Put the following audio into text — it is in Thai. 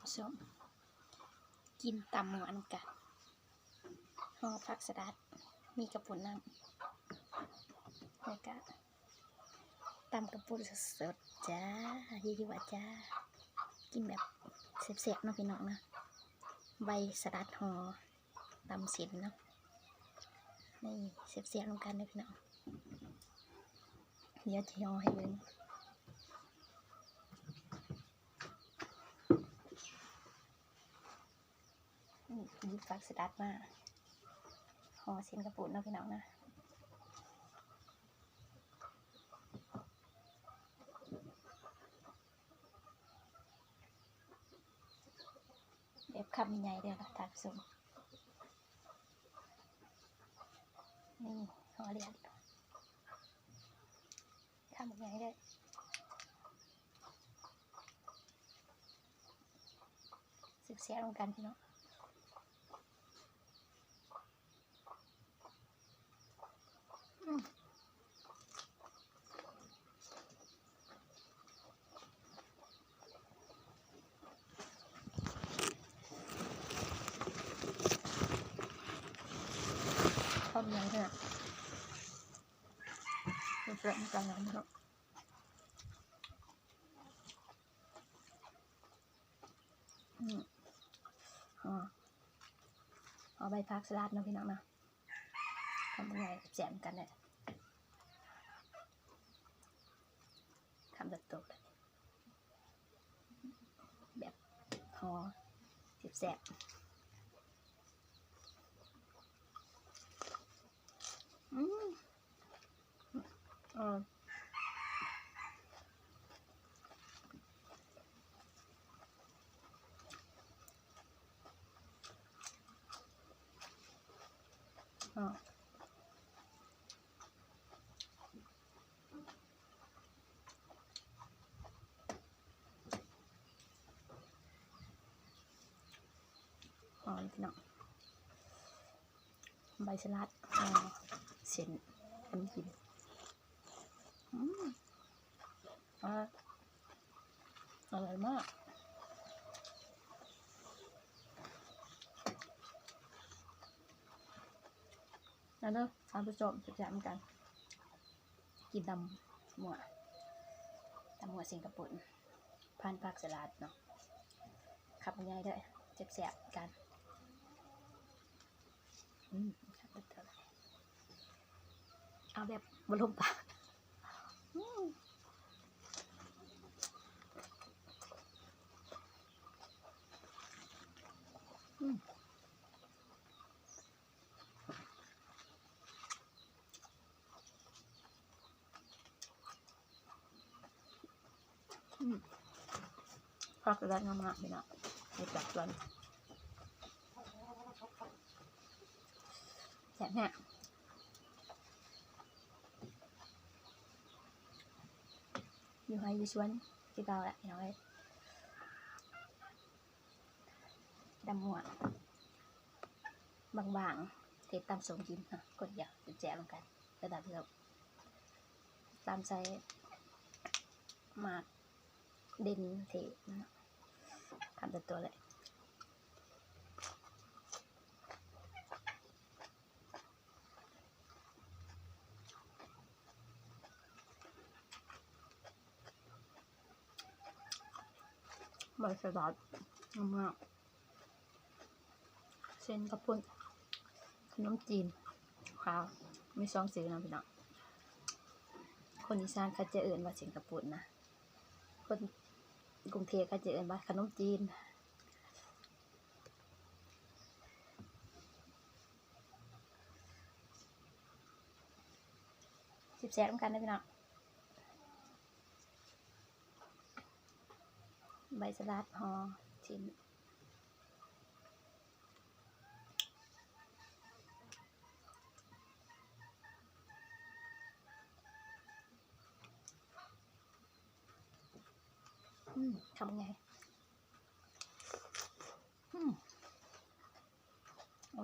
ผู้ชม กินตำหวานกันห่อผักสลัด มีกระปุนน้ำแล้วก็ตำกระปุนสดๆจ้ายี่ดีว่าจ้า กินแบบเสียบๆเนาะพี่น้องนะใบสลัดห่อตำเสียนเนาะนี่เสียบๆลงกันเลยพี่น้องเดี๋ยวจะห่อให้เบิ่ง นี่หยิบ ฟักสลัดมาห่อเส้นกระปุนเนาะพี่น้องนะเด็บคำใหญ่เดียวค่ะทานผู้ชมนี่ห่อเรียนคำใหญ่เลยสึกเสียลงกันพี่น้อง ยังเนี่ยเปรี้ยวจังเลยนะครับเอาใบพักสลัดนะพี่น้องนะทำยังไงแจมกันเนี่ยทำแบบโตเลยแบบหอสิบแสบ อืมเอออ๋ออมพี่น้องใบสลัดอ๋อเส้นทำกิน อืมอ่าอร่อยมากแล้วเด้อทานผู้ชมจะจำกัน กินตำหมวตำหมวสิงคโปร์พันผักสลัดเนาะขับง่ายด้วยเจ็บๆกัน อืมขับเด้อเอาแบบบนลมปากอืมอืมอืม พักกระดานงามๆพี่น้องไปจับตัวนี้แสบแน่อยู่ให้อยู่สวนที่เก่าแหละพี่น้องเอ้ยดำหัวบางๆเทตามสมกินนะกดอยากแจกลงกันระดับที่เราตามใจมากเด่นเทนะ ทำแต่ตัวเลยใบสลัดมากๆเส้นกระปุนขนมจีนขาวมีสองสีนะพี่น้องคนอีสานเขาจะเอื่นว่าเส้นกระปุนนะคน กรุงเทพเขาจะเอื่นว่าขนมจีนสิบแสนเหมือนกันนะพี่น้องใบสลัดหอชิ้น อืมทำไงอืมอ